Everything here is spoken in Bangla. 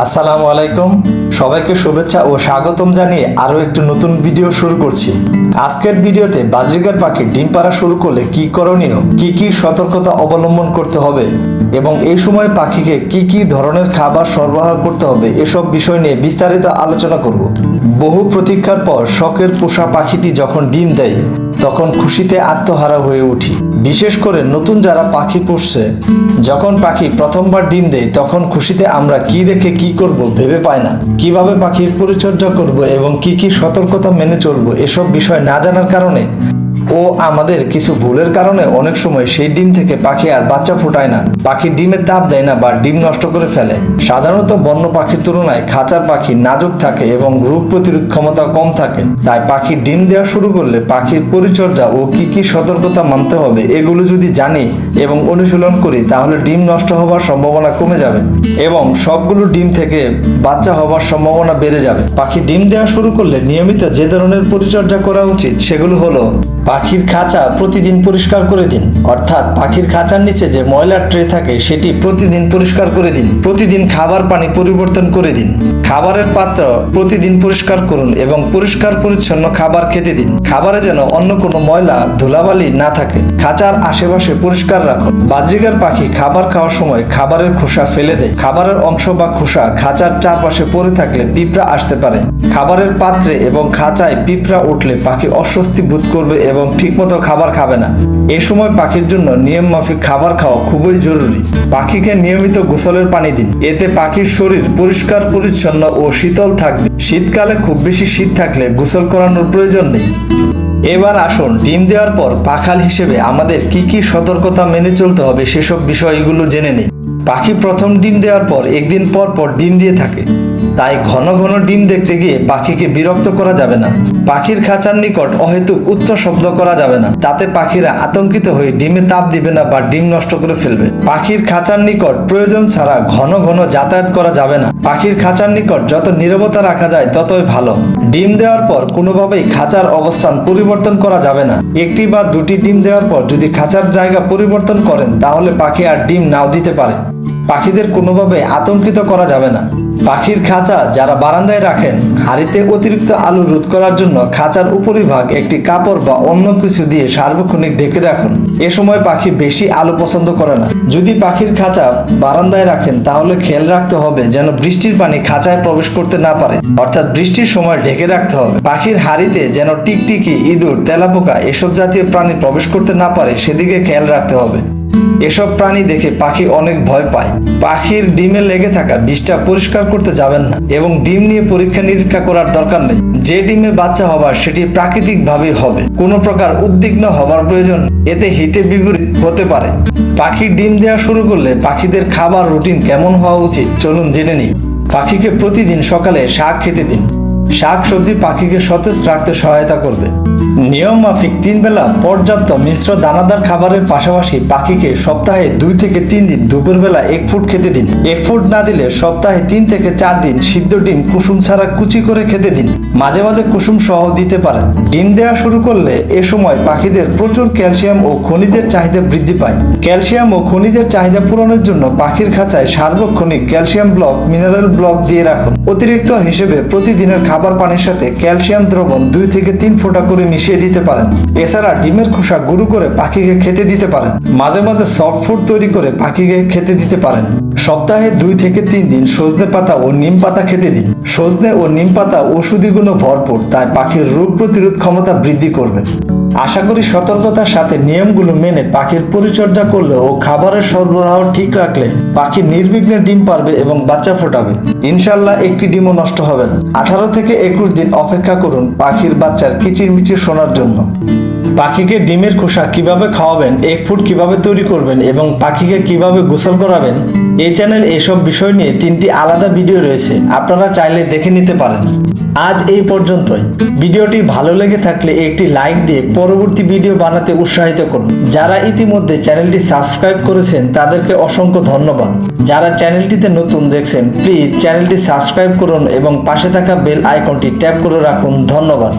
আসসালামু আলাইকুম। সবাইকে শুভেচ্ছা ও স্বাগতম জানিয়ে আরও একটি নতুন ভিডিও শুরু করছি। আজকের ভিডিওতে বাজরিকার পাখি ডিম পাড়া শুরু করলে কি করণীয়, কি কি সতর্কতা অবলম্বন করতে হবে এবং এই সময় পাখিকে কি কি ধরনের খাবার সরবরাহ করতে হবে এসব বিষয় নিয়ে বিস্তারিত আলোচনা করব। বহু প্রতীক্ষার পর শখের পোষা পাখিটি যখন ডিম দেয়, তখন খুশিতে আত্মহারা হয়ে উঠি। বিশেষ করে নতুন যারা পাখি পুষছে, যখন পাখি প্রথমবার ডিম দেয়, তখন খুশিতে আমরা কি রেখে কি করব ভেবে পাই না। কীভাবে পাখির পরিচর্যা করব এবং কি কি সতর্কতা মেনে চলবো, এসব বিষয় না জানার কারণে ও আমাদের কিছু ভুলের কারণে অনেক সময় সেই ডিম থেকে পাখি আর বাচ্চা ফোটায় না। পাখি ডিমের তাপ দেয় না বা ডিম নষ্ট করে ফেলে। সাধারণত বন্য পাখির তুলনায় খাঁচার পাখি নাজুক থাকে এবং রোগ প্রতিরোধ ক্ষমতা কম থাকে। তাই পাখি ডিম দেওয়া শুরু করলে পাখির পরিচর্যা ও কি কি সতর্কতা মানতে হবে এগুলো যদি জানি এবং অনুশীলন করি, তাহলে ডিম নষ্ট হওয়ার সম্ভাবনা কমে যাবে এবং সবগুলো ডিম থেকে বাচ্চা হওয়ার সম্ভাবনা বেড়ে যাবে। পাখি ডিম দেওয়া শুরু করলে নিয়মিত যে ধরনের পরিচর্যা করা উচিত, সেগুলো হলো পাখির খাঁচা প্রতিদিন পরিষ্কার করে দিন। অর্থাৎ পাখির খাঁচার নিচে যে ময়লার ট্রে থাকে, সেটি প্রতিদিন পরিষ্কার করে দিন। প্রতিদিন খাবার পানি পরিবর্তন করে দিন। খাবারের পাত্র প্রতিদিন পরিষ্কার করুন এবং পরিষ্কার পরিচ্ছন্ন খাবার খেতে দিন। খাবারে যেন অন্য কোনো ময়লা, ধুলাবালি না থাকে। খাঁচার আশেপাশে পরিষ্কার রাখুন। বাজরিকার পাখি খাবার খাওয়ার সময় খাবারের খোসা ফেলে দেয়। খাবারের অংশ বা খোসা খাঁচার চারপাশে পড়ে থাকলে পিঁপড়া আসতে পারে। খাবারের পাত্রে এবং খাঁচায় পিঁপড়া উঠলে পাখি অস্বস্তি বোধ করবে এবং ঠিকমতো খাবার খাবে না। এ সময় পাখির জন্য নিয়ম মাফিক খাবার খাওয়া খুবই জরুরি। পাখিকে নিয়মিত গোসলের পানি দিন। এতে পাখির শরীর পরিষ্কার, পরিচ্ছন্ন ও শীতল থাকবে। শীতকালে খুব বেশি শীত থাকলে গোসল করানোর প্রয়োজন নেই। এবার আসুন, ডিম দেওয়ার পর পাখাল হিসেবে আমাদের কি কি সতর্কতা মেনে চলতে হবে সেসব বিষয়গুলো জেনে নিই। পাখি প্রথম ডিম দেওয়ার পর একদিন পর পর ডিম দিয়ে থাকে। তাই ঘন ঘন ডিম দেখতে গিয়ে পাখিকে বিরক্ত করা যাবে না। পাখির খাঁচার নিকট অহেতুক উচ্চ শব্দ করা যাবে না। তাতে পাখিরা আতঙ্কিত হয়ে ডিমে তাপ দিবে না বা ডিম নষ্ট করে ফেলবে। পাখির খাঁচার নিকট প্রয়োজন ছাড়া ঘন ঘন যাতায়াত করা যাবে না। পাখির খাঁচার নিকট যত নীরবতা রাখা যায় ততই ভালো। ডিম দেওয়ার পর কোনোভাবেই খাঁচার অবস্থান পরিবর্তন করা যাবে না। একটি বা দুটি ডিম দেওয়ার পর যদি খাঁচার জায়গা পরিবর্তন করেন, তাহলে পাখি আর ডিম নাও দিতে পারে। পাখিদের কোনোভাবে আতঙ্কিত করা যাবে না। পাখির খাঁচা যারা বারান্দায় রাখেন, হাড়িতে অতিরিক্ত আলু রোধ করার জন্য খাঁচার উপরিভাগ একটি কাপড় বা অন্য কিছু দিয়ে সার্বক্ষণিক ঢেকে রাখুন। এ সময় পাখি বেশি আলো পছন্দ করে না। যদি পাখির খাঁচা বারান্দায় রাখেন, তাহলে খেয়াল রাখতে হবে যেন বৃষ্টির পানি খাঁচায় প্রবেশ করতে না পারে। অর্থাৎ বৃষ্টির সময় ঢেকে রাখতে হবে। পাখির হাড়িতে যেন টিকটিকি, ইঁদুর, তেলাপোকা এসব জাতীয় প্রাণী প্রবেশ করতে না পারে, সেদিকে খেয়াল রাখতে হবে। এসব প্রাণী দেখে পাখি অনেক ভয় পায়। পাখির ডিমে লেগে থাকা বিষটা পরিষ্কার করতে যাবেন না এবং ডিম নিয়ে পরীক্ষা নিরীক্ষা করার দরকার নেই। যে ডিমে বাচ্চা হবার সেটি প্রাকৃতিক ভাবেই হবে। কোনো প্রকার উদ্বিগ্ন হবার প্রয়োজন এতে হিতে বিপরীত হতে পারে। পাখি ডিম দেওয়া শুরু করলে পাখিদের খাবার রুটিন কেমন হওয়া উচিত চলুন জেনে নিই। পাখিকে প্রতিদিন সকালে শাক খেতে দিন। শাক সবজি পাখিকে সতেজ রাখতে সহায়তা করবে। নিয়ম মাফিক তিন বেলা পর্যাপ্ত মিশ্র দানাদার খাবারের পাশাপাশি পাখিকে সপ্তাহে দুই থেকে তিন দিন দুপুরবেলা এক ফুট খেতে দিন। এক ফুট না দিলে সপ্তাহে তিন থেকে চার দিন সিদ্ধ ডিম, কুসুম ছাড়া কুচি করে খেতে দিন। মাঝে মাঝে কুসুম সহ দিতে পারেন। ডিম দেওয়া শুরু করলে এ সময় পাখিদের প্রচুর ক্যালসিয়াম ও খনিজের চাহিদা বৃদ্ধি পায়। ক্যালসিয়াম ও খনিজের চাহিদা পূরণের জন্য পাখির খাঁচায় সার্বক্ষণিক ক্যালসিয়াম ব্লক, মিনারেল ব্লক দিয়ে রাখুন। অতিরিক্ত হিসেবে প্রতিদিনের খাবার পানির সাথে ক্যালসিয়াম দ্রবণ দুই থেকে তিন ফোঁটা করে মিশিয়ে দিতে পারেন। এছাড়া ডিমের খোসা গুঁড়ো করে পাখিকে খেতে দিতে পারেন। মাঝে মাঝে সফট ফুড তৈরি করে পাখিকে খেতে দিতে পারেন। সপ্তাহে দুই থেকে তিন দিন সজনে পাতা ও নিম পাতা খেতে দিন। সজনে ও নিম পাতা ওষুধি গুণে ভরপুর, তাই পাখির রোগ প্রতিরোধ ক্ষমতা বৃদ্ধি করবে। আশা করি সতর্কতার সাথে নিয়মগুলো মেনে পাখির পরিচর্যা করলে ও খাবারের সরবরাহ ঠিক রাখলে পাখি নির্বিঘ্নে ডিম পারবে এবং বাচ্চা ফোটাবে। ইনশাল্লাহ একটি ডিমও নষ্ট হবে না। আঠারো থেকে একুশ দিন অপেক্ষা করুন পাখির বাচ্চার কিচিরমিচির শোনার জন্য। পাখিকে ডিমের খোসা কীভাবে খাওয়াবেন এক ফুট কীভাবে তৈরি করবেন এবং পাখিকে কীভাবে গোসল করাবেন, এই চ্যানেল এসব বিষয় নিয়ে তিনটি আলাদা ভিডিও রয়েছে। আপনারা চাইলে দেখে নিতে পারেন। আজ এই পর্যন্তই। ভিডিওটি ভালো লেগে থাকলে একটি লাইক দিয়ে পরবর্তী ভিডিও বানাতে উৎসাহিত করুন। যারা ইতিমধ্যে চ্যানেলটি সাবস্ক্রাইব করেছেন, তাদেরকে অসংখ্য ধন্যবাদ। যারা চ্যানেলটিতে নতুন দেখছেন প্লিজ চ্যানেলটি সাবস্ক্রাইব করুন এবং পাশে থাকা বেল আইকনটি ট্যাপ করে রাখুন। ধন্যবাদ।